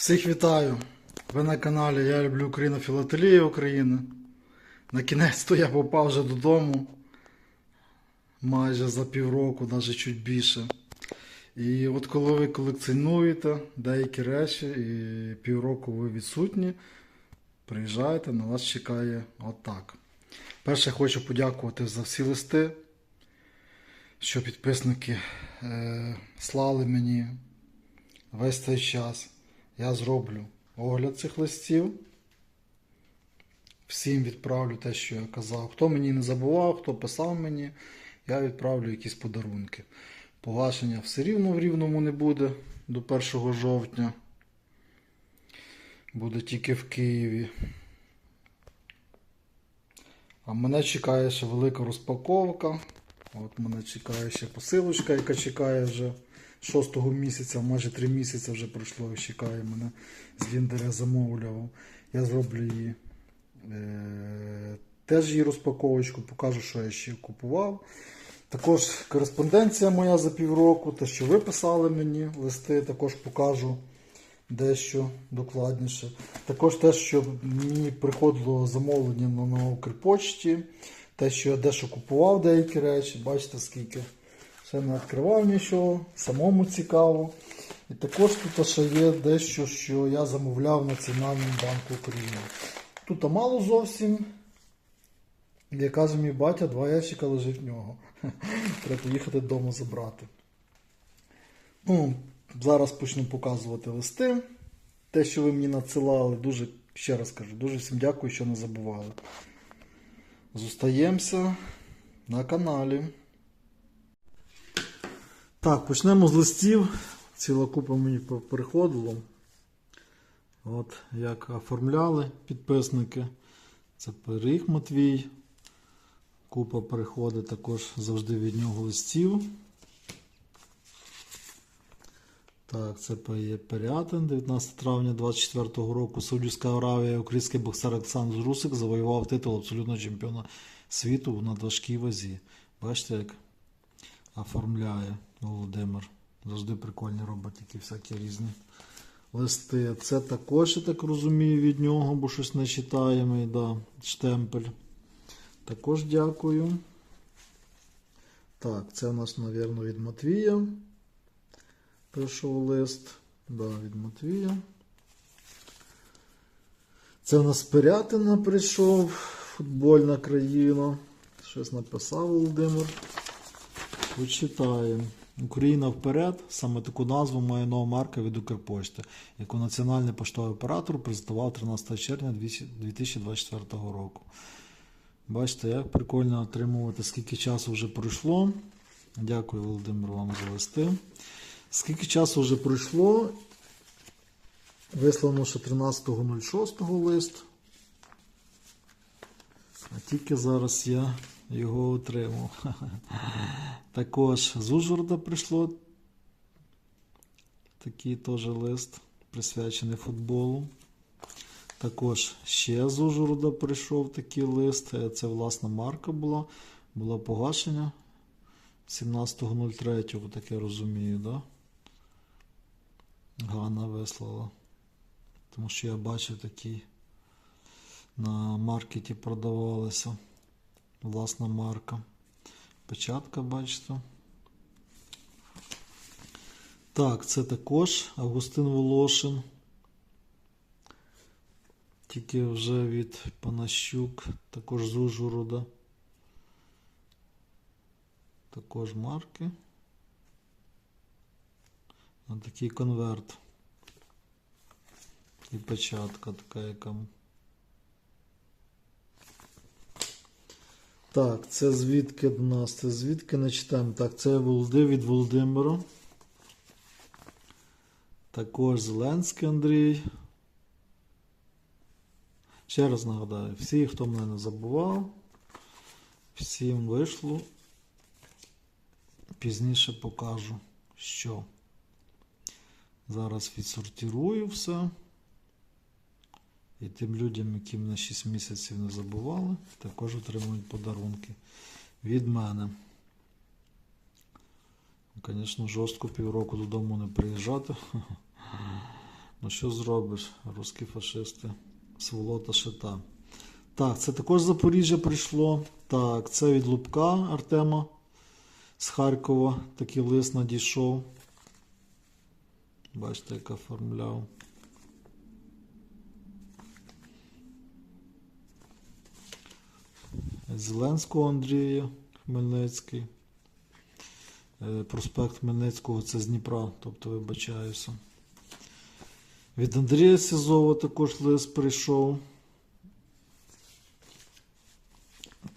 Всіх вітаю! Ви на каналі Я люблю Україну Філателія України. На кінець то я попав вже додому майже за півроку, навіть чуть більше. І от коли ви колекціонуєте деякі речі і півроку ви відсутні, приїжджаєте, на вас чекає отак. Перше хочу подякувати за всі листи, що підписники е, слали мені весь цей час. Я зроблю огляд цих листів. Всім відправлю те, що я казав. Хто мені не забував, хто писав мені, я відправлю якісь подарунки. Погашення все рівно в рівному не буде до 1 жовтня. Буде тільки в Києві. А мене чекає ще велика розпаковка. От мене чекає ще посилочка, яка чекає вже 6 місяця, майже 3 місяці вже пройшло, чекає мене з Ліндеря замовлював. Я зроблю її. Е, теж її розпаковочку, покажу, що я ще купував. Також кореспонденція моя за півроку, те, що ви писали мені листи, також покажу дещо докладніше. Також те, що мені приходило замовлення на Укрпочті, те, що я дещо купував деякі речі, бачите скільки. Ще не відкривав нічого, самому цікаво. І також тут ще є дещо, що я замовляв в Національному банку України. Тут мало зовсім. Як каже мій батя, два ящика лежить в нього. Треба поїхати додому забрати. Ну, зараз почну показувати листи. Те, що ви мені надсилали, дуже, ще раз кажу, дуже всім дякую, що не забували. Зостаємося на каналі. Так, почнемо з листів. Ціла купа мені приходило. От як оформляли підписники. Це пиріг Матвій. Купа приходить також завжди від нього листів. Так, це Перятин, 19 травня 24 року. Саудівська Аравія, український боксер Олександр Русик завоював титул абсолютного чемпіона світу на важкій вазі. Бачите, як оформляє Володимир. Завжди прикольні робить всякі різні листи. Це також, я так розумію, від нього, бо щось не читаємо. Да, штемпель. Також дякую. Так, це у нас, мабуть, від Матвія. Прийшов лист. Да, від Матвія. Це у нас Пирятина прийшов. Футбольна країна. Щось написав Володимир. Почитаємо. Україна вперед. Саме таку назву має нова марка від Укрпошти, яку національний поштовий оператор презентував 13 червня 2024 року. Бачите, як прикольно отримувати, скільки часу вже пройшло. Дякую, Володимир, вам за листи. Скільки часу вже пройшло? Вислано ще 13.06 лист. А тільки зараз я його отримав. Також з Ужгорода прийшло такий теж лист, присвячений футболу. Також ще з Ужгорода прийшов такий лист. Це власна марка була. Було погашення 17.03, так я розумію, да? Ганна вислала. Тому що я бачив такі на маркеті продавалися. Власна марка. Печатка, бачите. Так, це також Августин Волошин. Тільки вже від Панащук, також з Ужгорода. Також марки. Ось такий конверт. І печатка така, яка. Так, це звідки в нас? Це звідки не читаємо? Так, це Володи від Володимира. Також Зеленський Андрій. Ще раз нагадаю, всі, хто мене не забував, всім вийшло. Пізніше покажу, що. Зараз відсортирую все. І тим людям, які мене 6 місяців не забували, також отримують подарунки від мене. Звісно, жорстко півроку додому не приїжджати. Ну що зробиш, русські фашисти, сволота шита. Так, це також з Запоріжжя прийшло. Так, це від Лубка Артема з Харкова. Такий лист надійшов. Бачите, як оформляв. Зеленського Андрія Хмельницький. Е, Проспект Хмельницького це з Дніпра, тобто вибачаюся. Від Андрія Сізова також лист прийшов.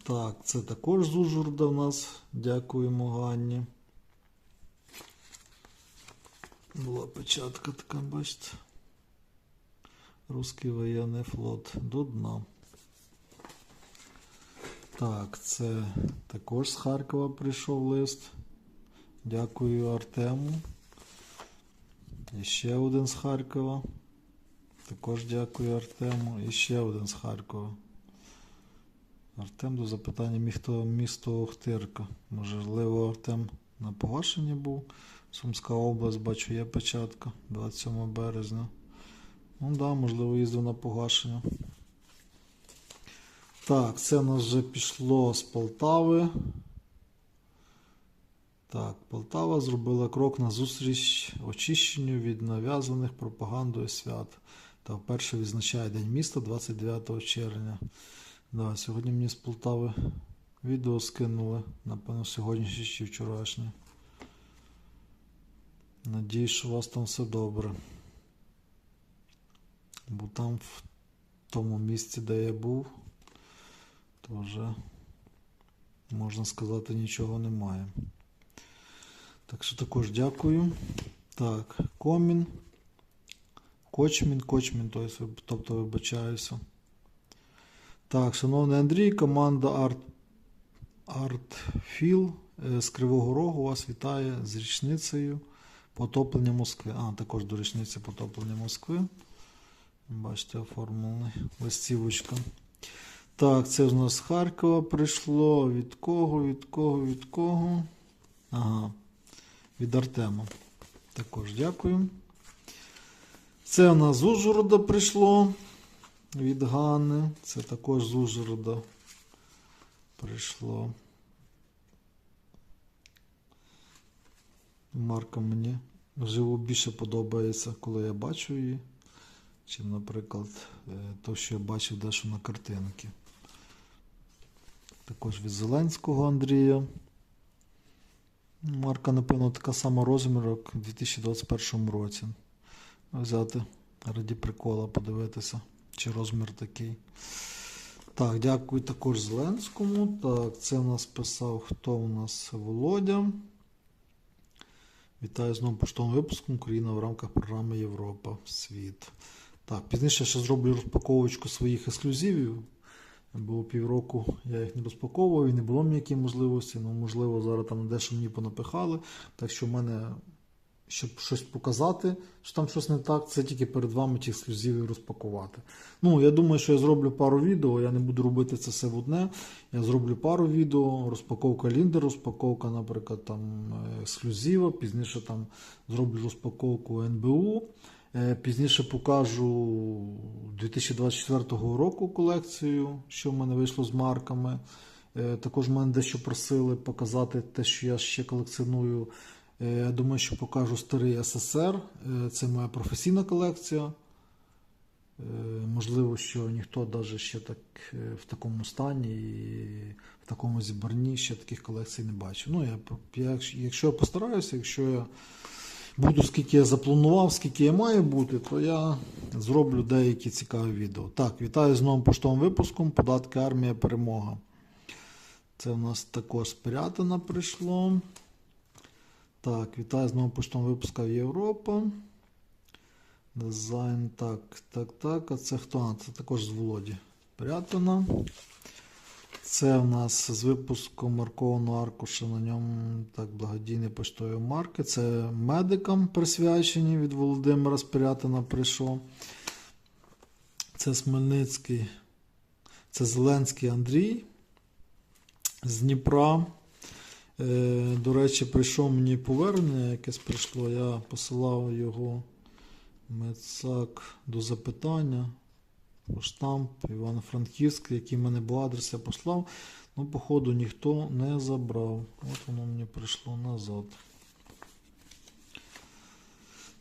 Так, це також з Ужгорода в нас. Дякуємо Ганні. Була печатка така, бачите. Руський воєнний флот до дна. Так, це також з Харкова прийшов лист. Дякую Артему. І ще один з Харкова. Також дякую Артему. І ще один з Харкова. Артем до запитання місто, місто Охтирка. Можливо, Артем на погашенні був. Сумська область, бачу, є печатка 27 березня. Ну так, да, можливо, їздив на погашення. Так, це у нас вже пішло з Полтави. Так, Полтава зробила крок на зустріч очищенню від нав'язаних пропагандою свят та вперше відзначає День міста 29 червня. Да, сьогодні мені з Полтави відео скинули, напевно, сьогоднішнє чи вчорашнє. Надіюсь, що у вас там все добре. Бо там в тому місці, де я був, то вже, можна сказати, нічого немає. Так що також дякую. Так, комін. Кочмін, кочмін, тобто, вибачаюся. Так, шановний Андрій, команда Art, Artfil е, з Кривого Рогу вас вітає з річницею потоплення Москви. А, також до річниці потоплення Москви. Бачите, оформлений листівочка. Так, це у нас з Харкова прийшло. Від кого, від кого, від кого? Ага, від Артема. Також дякую. Це у нас з Ужгорода прийшло від Ганни. Це також з Ужгорода прийшло. Марка мені живо більше подобається, коли я бачу її, чим, наприклад, е, то, що я бачив дещо на картинки. Також від Зеленського Андрія. Марка, напевно, така сама розмір, як у 2021 році. Взяти раді прикола, подивитися, чи розмір такий. Так, дякую також Зеленському. Так, це у нас писав хто у нас Володя. Вітаю з новим поштовим випуском Україна в рамках програми Європа Світ. Так, пізніше ще зроблю розпаковочку своїх ексклюзивів. Було півроку, я їх не розпаковував і не було ніякої можливості. Ну, можливо, зараз там дещо мені понапихали. Так що в мене, щоб щось показати, що там щось не так, це тільки перед вами ті ексклюзиви розпакувати. Ну, я думаю, що я зроблю пару відео, я не буду робити це все в одне. Я зроблю пару відео, розпаковка ліндер, розпаковка, наприклад, там е, ексклюзива, пізніше там зроблю розпаковку НБУ. Е, Пізніше покажу 2024 року колекцію, що в мене вийшло з марками. Е, Також мене дещо просили показати те, що я ще колекціоную. Е, Я думаю, що покажу старий СССР. Е, Це моя професійна колекція. Можливо, що ніхто навіть ще так в такому стані і в такому зібранні ще таких колекцій не бачив. Ну, я, якщо я постараюся, якщо я буду, скільки я запланував, скільки я маю бути, то я зроблю деякі цікаві відео. Так, вітаю з новим поштовим випуском. Податки армія перемога. Це в нас також з прийшло. Так, вітаю з новим поштовим випуском Європа. Дизайн. Так, так, так. А це хто? А, це також з Володі Пирятина. Це в нас з випуску маркованого аркуша на ньому так, благодійні поштові марки. Це медикам присвячені від Володимира Спирятина прийшов. Це Смельницький. Це Зеленський Андрій з Дніпра. Е, До речі, прийшов мені повернення, якесь прийшло. Я посилав його Мецак до запитання. Штамп Івано-Франківськ, який мене адрес, я послав. Ну, походу, ніхто не забрав. От воно мені прийшло назад.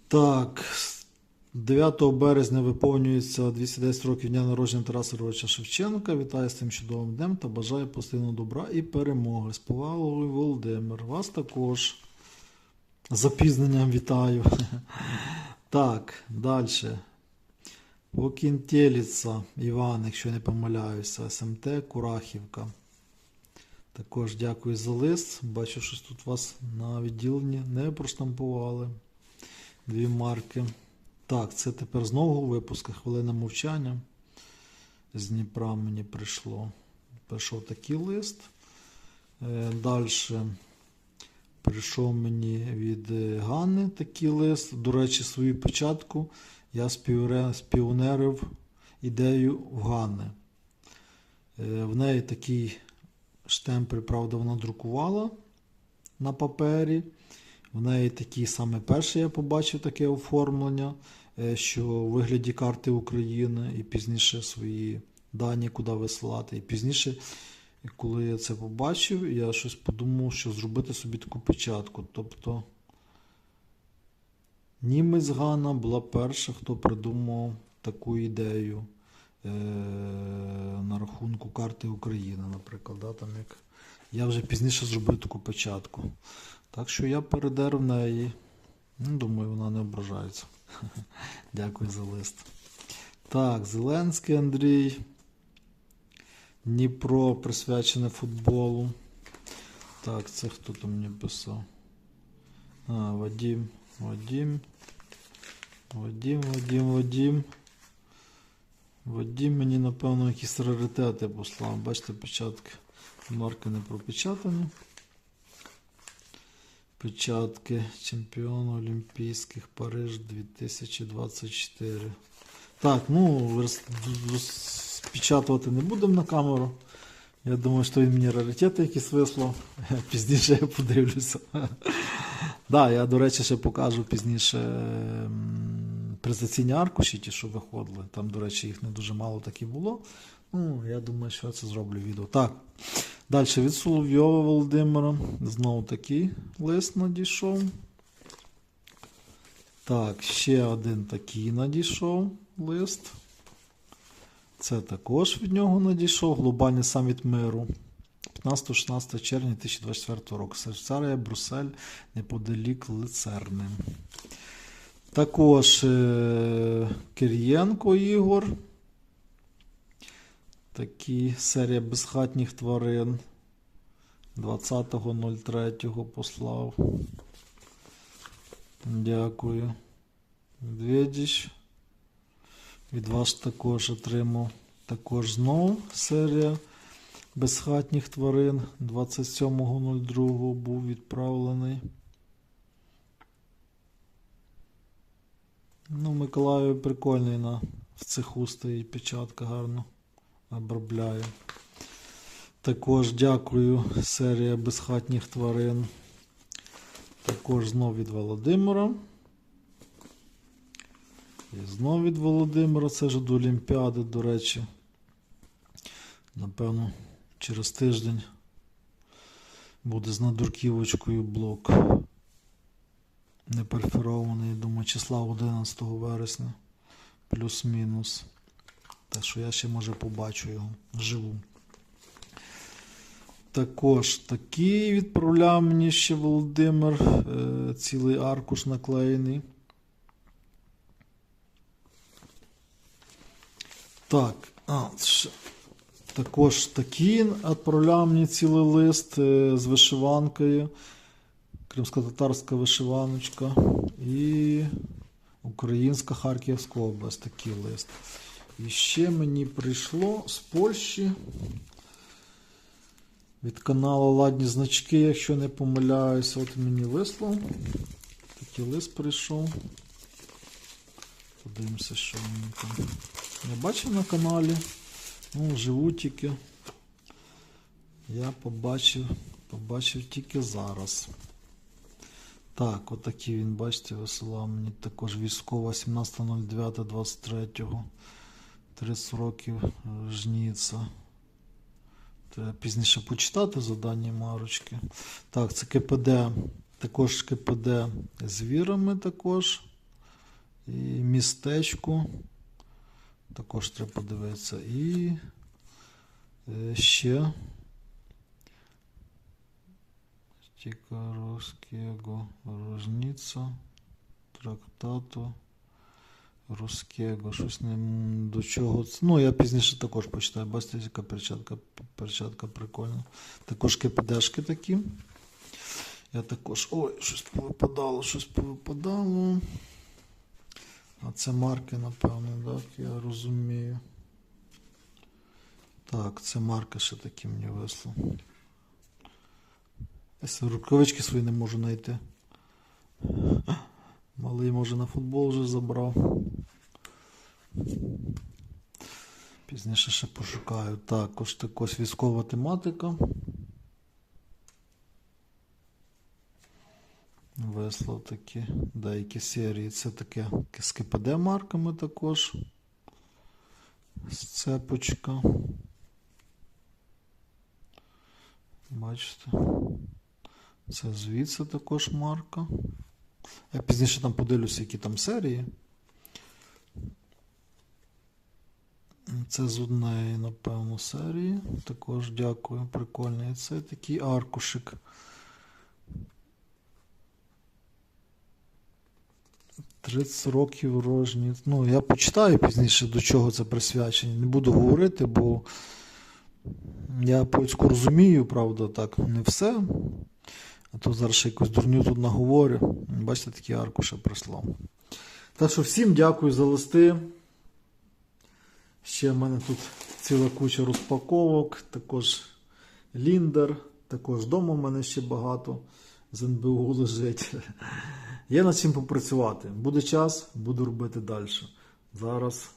Так. 9 березня виповнюється 210 років дня народження Тараса Григоровича Шевченка. Вітаю з цим чудовим днем та бажаю постійного добра і перемоги. З повагою Володимир. Вас також запізненням вітаю. Так, далі. Покінтєліца Іван, якщо не помиляюся, СМТ Курахівка. Також дякую за лист. Бачу, щось тут вас на відділенні не проштампували. Дві марки. Так, це тепер знову випуск хвилина мовчання. З Дніпра мені прийшло. Прийшов такий лист. Далі прийшов мені від е, Ганни такий лист. До речі, свою початку я спіонерив ідею Ганни. Е, В неї такий штемпель, правда, вона друкувала на папері. В неї такий саме перший я побачив таке оформлення, е, що у вигляді карти України, і пізніше свої дані, куди висилати. І пізніше, коли я це побачив, я щось подумав, що зробити собі таку печатку. Тобто німець Ганна була перша, хто придумав таку ідею е- на рахунку карти України, наприклад. Да, там як... Я вже пізніше зробив таку печатку. Так що я передер в неї. Ну, думаю, вона не ображається. Дякую за лист. Так, Зеленський Андрій. Дніпро присвячене футболу. Так, це хто там мені писав? А, Вадим. Вадим. Вадим, Вадим, Вадим. Вадим мені, напевно, якісь раритети послав. Бачите, печатки. Марки не пропечатані. Печатки чемпіону Олімпійських Париж 2024. Так, ну роз- розпечатувати не будемо на камеру. Я думаю, що він мені раритети якісь вислав. Пізніше я подивлюся. Да, я, до речі, ще покажу пізніше м, презентаційні аркуші, ті, що виходили. Там, до речі, їх не дуже мало так і було. Ну, я думаю, що я це зроблю відео. Так. Далі від Соловйова Володимира. Знову такий лист надійшов. Так, ще один такий надійшов лист. Це також від нього надійшов. Глобальний саміт миру. 15-16 червня 2024 року. Швейцарія, Брюссель, неподалік Лицерни. Також е- Кирієнко Ігор. Такі серія безхатніх тварин. 20.03 послав. Дякую. Медведіч. Від вас також отримав. Також знову серія безхатніх тварин. 27.02 був відправлений. Ну, Миколаїв прикольний на в цеху стоїть печатка гарно обробляє. Також дякую серія безхатніх тварин. Також знов від Володимира. І знов від Володимира. Це ж до Олімпіади, до речі. Напевно, через тиждень буде з надурківочкою блок. Не перферований, думаю, числа 11 вересня. Плюс-мінус. Так що я ще може побачу його вживу. Також такий відправляв мені ще Володимир. Е, цілий аркуш наклеєний. Так, а, ще, також такий відправляв мені цілий лист е, з вишиванкою. Кримсько-татарська вишиваночка. І Українська Харківська область. Такий лист. І ще мені прийшло з Польщі від каналу Ладні значки, якщо не помиляюся, от мені вислав. Такий лист прийшов. Подивимося, що мені там. Я бачив на каналі. Ну, живу тільки. Я побачив, побачив тільки зараз. Так, отакий він, бачите, висилав мені також військова 17.09.23. 30 років е, жніця. Треба пізніше почитати задання марочки. Так, це КПД. Також КПД з вірами також. І містечко. Також треба подивитися. І е, ще. Тікаровського Рожніця. Трактату. Руського, щось не до чого. Ну, я пізніше також почитаю. Бачите, яка перчатка, перчатка прикольна. Також КПДшки такі. Я також. Ой, щось повипадало, щось повипадало. А це марки, напевно, так, я розумію. Так, це марки ще такі мені висло. Я рукавички свої не можу знайти. Малий, може, на футбол вже забрав. Пізніше ще пошукаю. Також також військова тематика. Вислав такі деякі серії. Це таке з КПД марками також. Сцепочка. Бачите. Це звідси також марка. Я пізніше там подивлюся, які там серії. Це з однієї, напевно, серії. Також дякую, прикольний. Це такий аркушик. Тридцять років рожні. Ну, я почитаю пізніше, до чого це присвячення. Не буду говорити, бо я польську розумію, правда, так, не все. А то зараз ще якусь дурню тут наговорю. Бачите, такі аркуші прислав. Так що всім дякую за листи. Ще в мене тут ціла куча розпаковок, також ліндер, також вдома в мене ще багато з НБУ лежить. Є над чим попрацювати. Буде час, буду робити далі. Зараз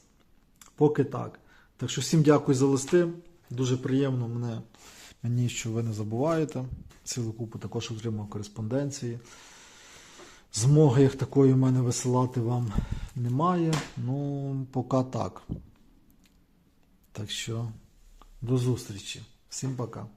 поки так. Так що всім дякую за листи. Дуже приємно мене, мені, що ви не забуваєте. Цілу купу також отримав кореспонденції. Змоги як такої в мене висилати вам немає. Ну, поки так. Так що до зустрічі. Всім пока.